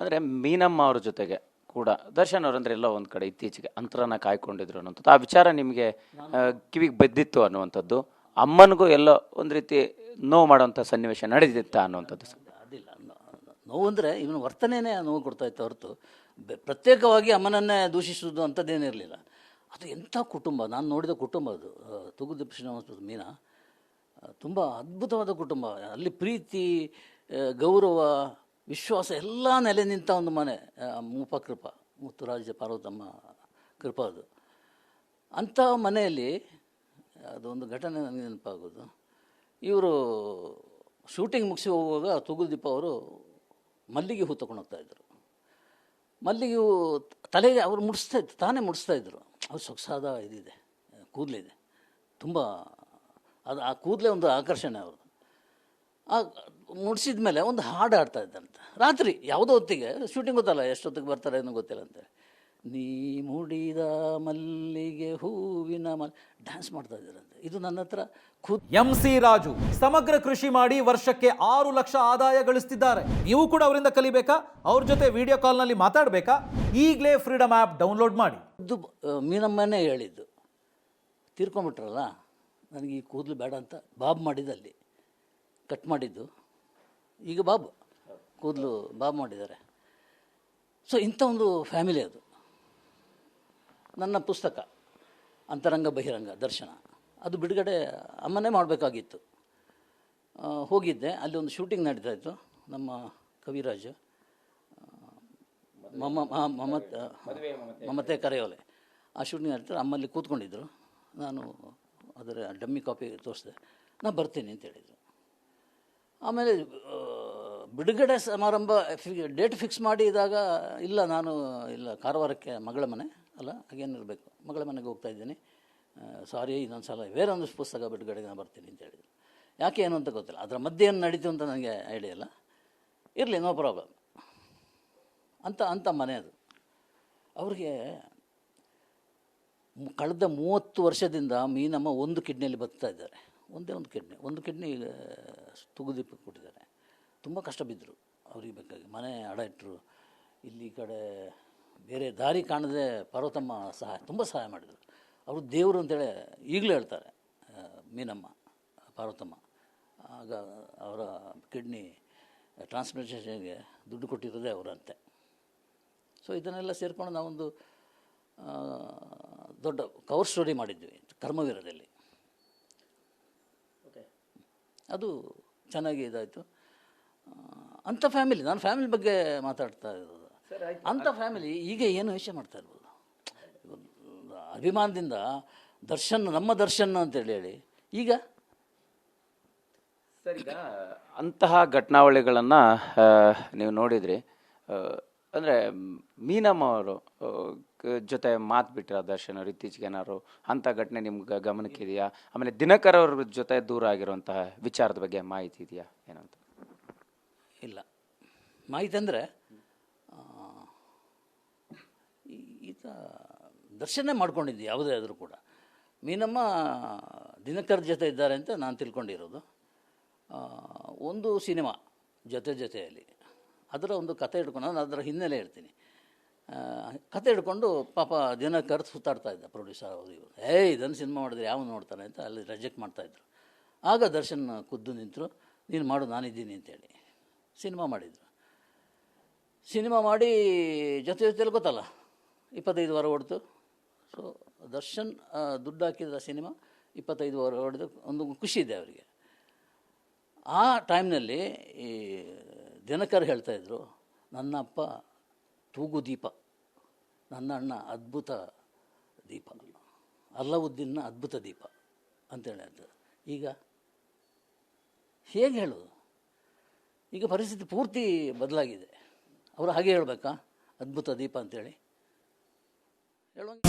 ಅಂದರೆ ಮೀನಮ್ಮ ಅವ್ರ ಜೊತೆಗೆ ಕೂಡ. ದರ್ಶನ್ ಅವರಂದ್ರೆ ಎಲ್ಲೋ ಒಂದು ಕಡೆ ಇತ್ತೀಚೆಗೆ ಅಂತರನ ಕಾಯ್ಕೊಂಡಿದ್ರು ಅನ್ನೋಂಥದ್ದು ಆ ವಿಚಾರ ನಿಮಗೆ ಕಿವಿಗೆ ಬದ್ದಿತ್ತು ಅನ್ನುವಂಥದ್ದು. ಅಮ್ಮನಿಗೂ ಎಲ್ಲೋ ಒಂದು ರೀತಿ ನೋವು ಮಾಡುವಂಥ ಸನ್ನಿವೇಶ ನಡೆದಿತ್ತಾ ಅನ್ನುವಂಥದ್ದು ಅದಿಲ್ಲ. ನೋವು ಅಂದರೆ ಇವನು ವರ್ತನೆನೇ ನೋವು ಕೊಡ್ತಾ ಇತ್ತು ಹೊರತು. ಪ್ರತ್ಯೇಕವಾಗಿ ಅಮ್ಮನನ್ನೇ ದೂಷಿಸುವುದು ಅಂಥದ್ದೇನಿರಲಿಲ್ಲ ಅದು ಎಂಥ ಕುಟುಂಬ ನಾನು ನೋಡಿದ ಕುಟುಂಬ ಅದು. ಆ, ತೂಗುದೀಪ ಶ್ರೀನಿವಾಸ ಮೀನಾ. ತುಂಬ ಅದ್ಭುತವಾದ ಕುಟುಂಬ. ಅಲ್ಲಿ ಪ್ರೀತಿ ಗೌರವ ವಿಶ್ವಾಸ ಎಲ್ಲ ನೆಲೆ ನಿಂತ ಒಂದು ಮನೆ ಮೂಪಕೃಪ ಮೂಪ ಕೃಪ ಮುತ್ತುರಾಜ ಪಾರ್ವತಮ್ಮ ಕೃಪ ಅದು. ಅಂಥ ಮನೆಯಲ್ಲಿ, ಅದೊಂದು ಘಟನೆ ನನಗೆ ನೆನಪಾಗೋದು. ಇವರು ಶೂಟಿಂಗ್ ಮುಗಿಸಿ ಹೋಗುವಾಗ ತುಗುಲ್ದೀಪ ಅವರು ಮಲ್ಲಿಗೆ ಹೂ ಹೋಗ್ತಾ ಇದ್ರು. ಮಲ್ಲಿಗೆ ಹೂ ತಲೆಗೆ ಅವರು ಮುಡಿಸ್ತಾ ಇತ್ತು ತಾನೇ ಮುಡಿಸ್ತಾ ಇದ್ದರು ಅವ್ರು ಸೊಗಸಾದ ಇದಿದೆ, ಕೂದಲಿದೆ. ತುಂಬ, ಅದು ಆ ಕೂದಲೇ ಒಂದು ಆಕರ್ಷಣೆ ಅವ್ರದ್ದು. ಆ ಮುಡಿಸಿದ ಮೇಲೆ ಒಂದು ಹಾಡು ಆಡ್ತಾ ಇದ್ದಂತೆ. ರಾತ್ರಿ ಯಾವುದೋ ಹೊತ್ತಿಗೆ ಶೂಟಿಂಗ್ ಗೊತ್ತಲ್ಲ ಎಷ್ಟೊತ್ತಿಗೆ ಬರ್ತಾರೆ ಏನೋ ಗೊತ್ತಿಲ್ಲ ಅಂತ. ನೀ ಮುಡಿದ ಮಲ್ಲಿಗೆ ಹೂವಿನ ಮಲ್ ಡ್ಯಾನ್ಸ್ ಮಾಡ್ತಾ ಇದ್ದಾರಂತೆ. ಇದು ನನ್ನ ಹತ್ರ ಖುದ್ ಎಂ ಸಿ ರಾಜು ಸಮಗ್ರ ಕೃಷಿ ಮಾಡಿ ವರ್ಷಕ್ಕೆ ಆರು ಲಕ್ಷ ಆದಾಯ ಗಳಿಸ್ತಿದ್ದಾರೆ. ನೀವು ಕೂಡ ಅವರಿಂದ ಕಲಿಬೇಕಾ? ಅವ್ರ ಜೊತೆ ವಿಡಿಯೋ ಕಾಲ್ನಲ್ಲಿ ಮಾತಾಡಬೇಕಾ? ಈಗಲೇ ಫ್ರೀಡಮ್ ಆ್ಯಪ್ ಡೌನ್ಲೋಡ್ ಮಾಡಿ. ಇದು ಮೀನಮ್ಮನೇ ಹೇಳಿದ್ದು. ತೀರ್ಕೊಂಬಿಟ್ರಲ್ಲ ನನಗೆ ಈ ಕೂದಲು ಬೇಡ ಅಂತ ಬಾಬ್ ಮಾಡಿದಲ್ಲಿ. ಕಟ್ ಮಾಡಿದ್ದು. ಈಗ ಬಾಬು ಕೂದಲು ಬಾಬು ಮಾಡಿದ್ದಾರೆ. ಸೊ ಇಂಥ ಒಂದು ಫ್ಯಾಮಿಲಿ ಅದು. ನನ್ನ ಪುಸ್ತಕ ಅಂತರಂಗ ಬಹಿರಂಗ ದರ್ಶನ. ಅದು ಬಿಡುಗಡೆ ಅಮ್ಮನೇ ಮಾಡಬೇಕಾಗಿತ್ತು. ಹೋಗಿದ್ದೆ ಅಲ್ಲಿ ಒಂದು ಶೂಟಿಂಗ್ ನಡೀತಾ ಇತ್ತು ನಮ್ಮ ಕವಿರಾಜ್ ಮಮ ಮಮತ್ ಮಮತೆ. ಕರೆಯೋಲೆ. ಆ ಶೂಟಿಂಗ್ ನಡೀತಾರೆ ಅಮ್ಮಲ್ಲಿ ಕೂತ್ಕೊಂಡಿದ್ರು. ನಾನು ಅದರ ಡಮ್ಮಿ ಕಾಪಿ ತೋರಿಸಿದೆ. ನಾನು ಬರ್ತೀನಿ ಅಂತ ಹೇಳಿದರು. ಆಮೇಲೆ ಬಿಡುಗಡೆ ಸಮಾರಂಭ ಡೇಟ್ ಫಿಕ್ಸ್ ಮಾಡಿ ಇದಾಗ, ಇಲ್ಲ, ನಾನು, ಇಲ್ಲ, ಕಾರವಾರಕ್ಕೆ ಮಗಳ ಮನೆ, ಅಲ್ಲ ಹಾಗೇನಿರಬೇಕು ಮಗಳ ಮನೆಗೆ ಹೋಗ್ತಾ ಇದ್ದೀನಿ. ಸಾರಿ ಇನ್ನೊಂದು ಸಲ, ಬೇರೆ ಒಂದು ಪುಸ್ತಕ ಬಿಡುಗಡೆಗೆ ನಾನು ಬರ್ತೀನಿ ಅಂತ ಹೇಳಿದರು. ಯಾಕೆ ಏನು ಅಂತ ಗೊತ್ತಿಲ್ಲ. ಅದರ ಮಧ್ಯೆ ಏನು ನಡೀತು ಅಂತ ನನಗೆ ಐಡಿಯಾ ಇಲ್ಲ. ಇರಲಿ ನೋ ಪ್ರಾಬ್ಲಮ್ ಅಂತ ಅಂತ ಮನೆ ಅದು. ಅವ್ರಿಗೆ, ಕಳೆದ ಮೂವತ್ತು ವರ್ಷದಿಂದ ಮೀನಮ್ಮ ಒಂದು ಕಿಡ್ನಿಯಲ್ಲಿ ಬದುಕ್ತಾ ಇದ್ದಾರೆ. ಒಂದೇ ಒಂದು ಕಿಡ್ನಿ ಒಂದು ಕಿಡ್ನಿ ತುಗುದೀಪಕ್ಕೆ ಕೊಟ್ಟಿದ್ದಾರೆ. ತುಂಬ ಕಷ್ಟ ಬಿದ್ದರು ಅವ್ರಿಗೆ ಬೇಕಾಗಿ. ಮನೆ ಅಡ ಇಟ್ಟರು. ಇಲ್ಲಿ ಕಡೆ ಬೇರೆ ದಾರಿ ಕಾಣದೆ ಪಾರ್ವತಮ್ಮ ಸಹಾಯ, ತುಂಬ ಸಹಾಯ ಮಾಡಿದರು. ಅವರು ದೇವರು ಅಂತೇಳಿ ಈಗಲೂ ಹೇಳ್ತಾರೆ ಮೀನಮ್ಮ, ಪಾರ್ವತಮ್ಮ. ಆಗ ಅವರ ಕಿಡ್ನಿ ಟ್ರಾನ್ಸ್ಪ್ಲಾಂಟೇಷನ್ಗೆ ದುಡ್ಡು ಕೊಟ್ಟಿರೋದೇ ಅವರಂತೆ. ಸೊ ಇದನ್ನೆಲ್ಲ ಸೇರಿಕೊಂಡು ನಾವೊಂದು ದೊಡ್ಡ ಕವರ್ ಸ್ಟೋರಿ ಮಾಡಿದ್ವಿ, ಕರ್ಮವೀರದಲ್ಲಿ. ಅದು ಚೆನ್ನಾಗಿ ಇದಾಯಿತು. ಅಂಥ ಫ್ಯಾಮಿಲಿ ನಾನು ಫ್ಯಾಮಿಲಿ ಬಗ್ಗೆ ಮಾತಾಡ್ತಾ ಇರೋದು. ಅಂಥ ಫ್ಯಾಮಿಲಿ ಈಗ ಏನು ವಿಷಯ ಮಾಡ್ತಾ ಇರ್ಬೋದು? ಅಭಿಮಾನದಿಂದ ದರ್ಶನ್ ನಮ್ಮ ದರ್ಶನ್ ಅಂತೇಳಿ ಹೇಳಿ ಈಗ? ಸರ್ ಈಗ ಅಂತಹ ಘಟನಾವಳಿಗಳನ್ನು ನೀವು ನೋಡಿದ್ರಿ. ಅಂದರೆ ಮೀನಮ್ಮ ಅವರು ಜೊತೆ ಮಾತು ಬಿಟ್ಟಿರ ದರ್ಶನ್ ಅವರು ಇತ್ತೀಚೆಗೆ ಏನಾದ್ರು? ಅಂಥ ಘಟನೆ ನಿಮ್ಗೆ ಗಮನಕ್ಕಿದೆಯಾ ಆಮೇಲೆ ದಿನಕರ್ ಅವ್ರ ಜೊತೆ ದೂರ ಆಗಿರುವಂತಹ ವಿಚಾರದ ಬಗ್ಗೆ ಮಾಹಿತಿ ಇದೆಯಾ? ಏನಂತ ಇಲ್ಲ. ಮಾಹಿತಿ ಅಂದರೆ ಈತ ದರ್ಶನ ಮಾಡ್ಕೊಂಡಿದ್ದೆ ಯಾವುದೇ ಆದರೂ ಕೂಡ. ಮೀನಮ್ಮ ದಿನಕರ್ ಜೊತೆ ಇದ್ದಾರೆ ಅಂತ ನಾನು ತಿಳ್ಕೊಂಡಿರೋದು. ಒಂದು ಸಿನಿಮಾ ಜೊತೆ ಜೊತೆಯಲ್ಲಿ. ಅದರ ಒಂದು ಕತೆ ಹಿಡ್ಕೊಂಡು ನಾನು ಅದರ ಹಿನ್ನೆಲೆ ಆ, ಕತೆ ಹಿಡ್ಕೊಂಡು ಪಾಪ ದಿನಕರ್ ಸುತ್ತಾಡ್ತಾ ಇದ್ದ ಪ್ರೊಡ್ಯೂಸರ್ ಅವರು ಇವರು. ಏಯ್, ಇದನ್ನು ಸಿನಿಮಾ ಮಾಡಿದ್ರೆ ಯಾವ ನೋಡ್ತಾನೆ? ಅಂತ ಅಲ್ಲಿ ರೆಜೆಕ್ಟ್ ಮಾಡ್ತಾಯಿದ್ರು ಆಗ ದರ್ಶನ್ ಖುದ್ದು ನಿಂತರು. ನೀನು ಮಾಡು, ನಾನಿದ್ದೀನಿ ಅಂತೇಳಿ. ಸಿನಿಮಾ ಮಾಡಿದರು. ಸಿನಿಮಾ ಮಾಡಿ ಜೊತೆ ಜೊತೆಲಿ ಗೊತ್ತಲ್ಲ, ಇಪ್ಪತ್ತೈದು ವಾರ ಓಡ್ತು. ಸೊ ದರ್ಶನ್ ದುಡ್ಡು ಹಾಕಿದ ಸಿನಿಮಾ ಇಪ್ಪತ್ತೈದು ವಾರ ಹೊಡೆದು ಒಂದು ಖುಷಿ ಇದೆ ಅವರಿಗೆ. ಆ ಟೈಮ್ನಲ್ಲಿ ಈ ದಿನಕರ್ ಹೇಳ್ತಾಯಿದ್ರು ನನ್ನ ಅಪ್ಪ ತೂಗು ದೀಪ ನನ್ನ ಅಣ್ಣ ಅದ್ಭುತ ದೀಪ. ಅಲ್ಲವುದ್ದೀನ ಅದ್ಭುತ ದೀಪ ಅಂತೇಳಿ ಅದು ಈಗ ಹೇಗೆ ಹೇಳೋದು? ಈಗ ಪರಿಸ್ಥಿತಿ ಪೂರ್ತಿ ಬದಲಾಗಿದೆ. ಅವರು ಹಾಗೆ ಹೇಳಬೇಕಾ? ಅದ್ಭುತ ದೀಪ ಅಂತೇಳಿ. ಹೇಳುವಂಗೆ